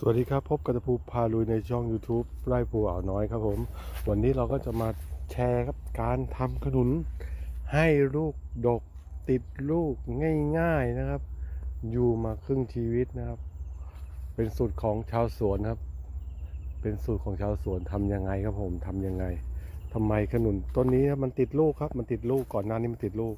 สวัสดีครับ พบกับตะภูพาลุยในช่อง YouTube ไร่ปูอ่าวน้อยครับผม วันนี้เราก็จะมาแชร์ครับการทำขนุน ให้ลูกดกติดลูกง่ายๆนะครับ อยู่มาครึ่งชีวิตนะครับ เป็นสูตรของชาวสวนครับ เป็นสูตรของชาวสวนทำยังไงครับผมทำยังไงทำไมขนุนต้นนี้มันติดลูกครับ มันติดลูกก่อนหน้านี้มันติดลูก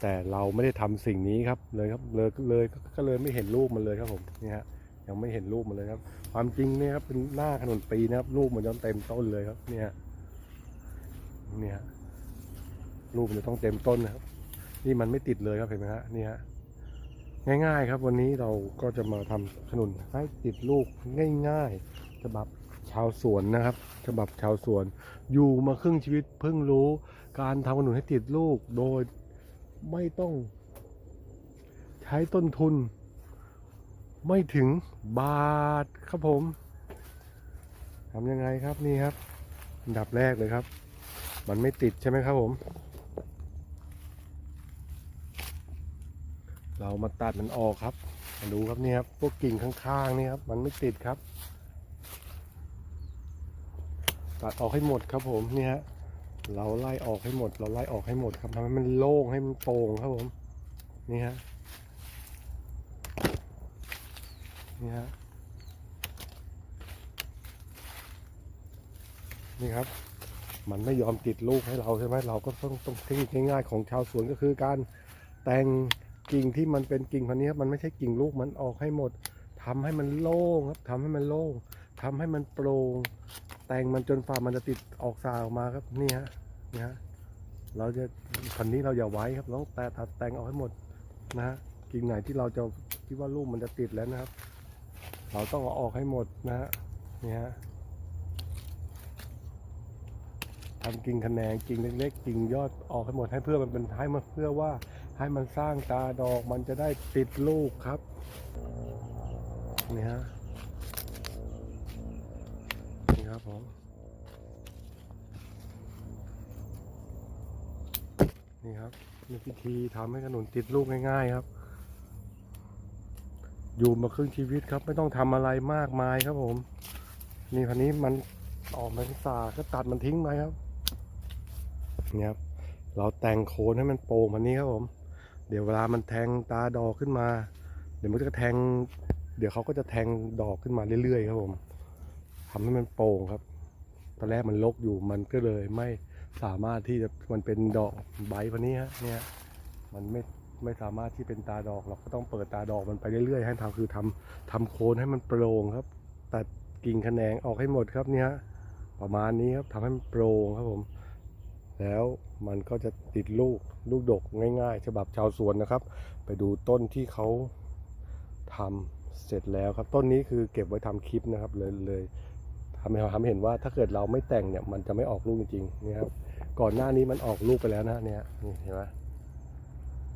แต่เราไม่ได้ทำสิ่งนี้ครับเลยครับเลยเลยก็เลยไม่เห็นลูกมันเลยครับผมนี่ฮะ ยังไม่เห็นรูปมันเลยครับ ความจริงเนี่ยครับเป็นหน้าขนุนปีนะครับ รูปมันจะต้องเต็มต้นเลยครับ เนี่ย เนี่ยรูปมันจะต้องเต็มต้นนะครับ นี่มันไม่ติดเลยครับเห็นไหมฮะนี่ฮะง่าย ๆ ครับ วันนี้เราก็จะมาทำขนุนให้ติดลูกง่ายๆฉบับชาวสวนนะครับฉบับชาวสวน อยู่มาครึ่งชีวิตเพิ่งรู้การทำขนุนให้ติดลูกโดยไม่ต้องใช้ต้นทุน ไม่ถึงบาทครับผมทำยังไงครับนี่ครับอันดับแรกเลยครับ มันไม่ติดใช่ไหมครับผม เรามาตัดมันออกครับมาดูครับนี่ครับพวกกิ่งข้างๆนี่ครับ มันไม่ติดครับ ตัดออกให้หมดครับผมนี่ฮะเราไล่ออกให้หมด เราไล่ออกให้หมดครับทำให้มันโล่งให้มันโปร่งครับผม นี่ฮะ นี่ฮะนี่ครับ มันไม่ยอมติดลูกให้เราใช่ไหมเราก็ต้องต้องเทคนิคง่ายๆของชาวสวนก็คือการแต่งกิ่งที่มันเป็นกิ่งพันนี้ครับมันไม่ใช่กิ่งลูกมันออกให้หมดทำให้มันโล่งครับทำให้มันโล่งทำให้มันโปร่งแต่งมันจนฝ่ามันจะติดออกสาออกมาครับนี่ฮะนี่ฮะเราจะพันนี้เราอย่าไว้ครับเราต้องแต่ตัดแต่งออกให้หมดนะฮะกิ่งไหนที่เราจะคิดว่าลูกมันจะติดแล้วนะครับ เราต้องเอาออกให้หมดนะฮะนี่ฮะทำกิ่งแขนงกิ่งเล็กๆกิ่งยอดออกให้หมดให้เพื่อมันเป็นให้มันเพื่อว่าให้มันสร้างตาดอกมันจะได้ติดลูกครับนี่ฮะนี่ครับผมนี่ครับนี่พิธีทำให้ขนุนติดลูกง่ายๆครับ อยู่มาครึ่งชีวิตครับ ไม่ต้องทำอะไรมากมายครับผม นี่พันนี้มันออกมาสาก็ตัดมันทิ้งไปครับเนี่ยครับ เราแต่งโคนให้มันโป่งพันนี้ครับผม เดี๋ยวเวลามันแทงตาดอกขึ้นมา เดี๋ยวมันก็จะแทง เดี๋ยวเขาก็จะแทงดอกขึ้นมาเรื่อยๆครับผมทำให้มันโป่งครับ ตอนแรกมันลกอยู่มันก็เลยไม่สามารถที่จะมันเป็นดอกใบพันนี้ฮะเนี่ยมันไม่ ไม่สามารถที่เป็นตาดอกเราก็ต้องเปิดตาดอกมันไปเรื่อยๆ ให้ทำคือทำทำโคนให้มันโปร่งครับ ตัดกิ่งแขนงออกให้หมดครับเนี่ยประมาณนี้ครับทำให้มันโปร่งครับผม แล้วมันก็จะติดลูกลูกดกง่ายๆฉบับชาวสวนนะครับ ไปดูต้นที่เขาทำเสร็จแล้วครับ ต้นนี้คือเก็บไว้ทำคลิปนะครับ เลยเลยทำให้ทำให้เห็นว่าถ้าเกิดเราไม่แต่งเนี่ยมันจะไม่ออกลูกจริงๆนี่ครับก่อนหน้านี้มันออกลูกไปแล้วนะเนี่ยนี่เห็นไหม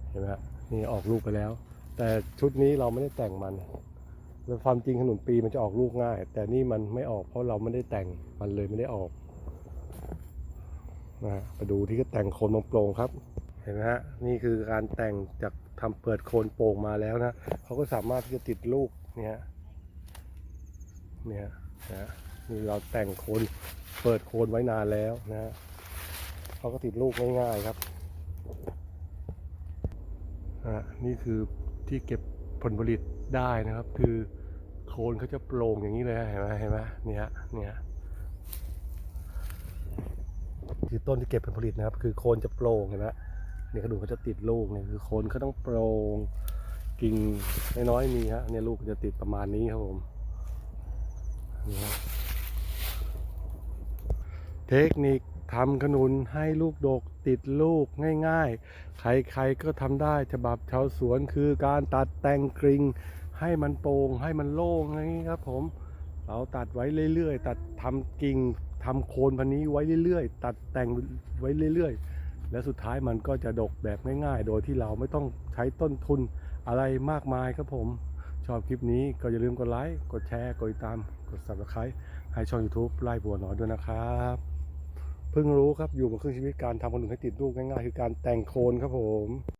เห็นไหมฮะนี่ออกลูกไปแล้ว แต่ชุดนี้เราไม่ได้แต่งมันแล้วความจริงขนุนปีมันจะออกลูกง่าย แต่นี่มันไม่ออกเพราะเราไม่ได้แต่งมันเลยไม่ได้ออกนะฮะไปดูที่ก็แต่งโคนโปร่งครับ เห็นไหมฮะนี่คือการแต่งจากทำเปิดโคนโป่งมาแล้วนะเขาก็สามารถที่จะติดลูกเนี่ยเนี่ยนะนี่เราแต่งโคนเปิดโคนไว้นานแล้วนะฮะเขาก็ติดลูกง่ายๆครับ นี่คือที่เก็บผลผลิตได้นะครับ คือโคนเขาจะโปร่งอย่างนี้เลยเห็นไหมเห็นไหมเนี่ยเนี่ยคือต้นที่เก็บผลผลิตนะครับ คือโคนจะโปร่งเห็นไหมเนี่ยกระดูกเขาจะติดลูกเนี่ยคือโคนเขาต้องโปร่งกิ่งน้อยๆมีฮะเนี่ยลูกจะติดประมาณนี้ครับผมนี่ฮะเทคนิคทำขนุนให้ลูกดกติดลูกง่าย ๆ ใครๆก็ทำได้ฉบับชาวสวนคือการตัดแต่งกริงให้มันโปร่งให้มันโล่งอย่างนี้ครับ ผมเราตัดไว้เรื่อยๆ ตัดทำกิ่งทำโคนพันนี้ไว้เรื่อยๆ ตัดแต่งไว้เรื่อยๆ และสุดท้ายมันก็จะดกแบบง่ายๆ โดยที่เราไม่ต้องใช้ต้นทุนอะไรมากมายครับผม ชอบคลิปนี้ก็อย่าลืมกดไลค์ กดแชร์ กดติดตาม กด subscribe ให้ช่อง YouTube ไล่บัวน้อยด้วยนะครับ เพิ่งรู้ครับอยู่มาครึ่งชีวิตการทำคนมให้ติดลูกง่ายๆคือการแต่งโคนครับผม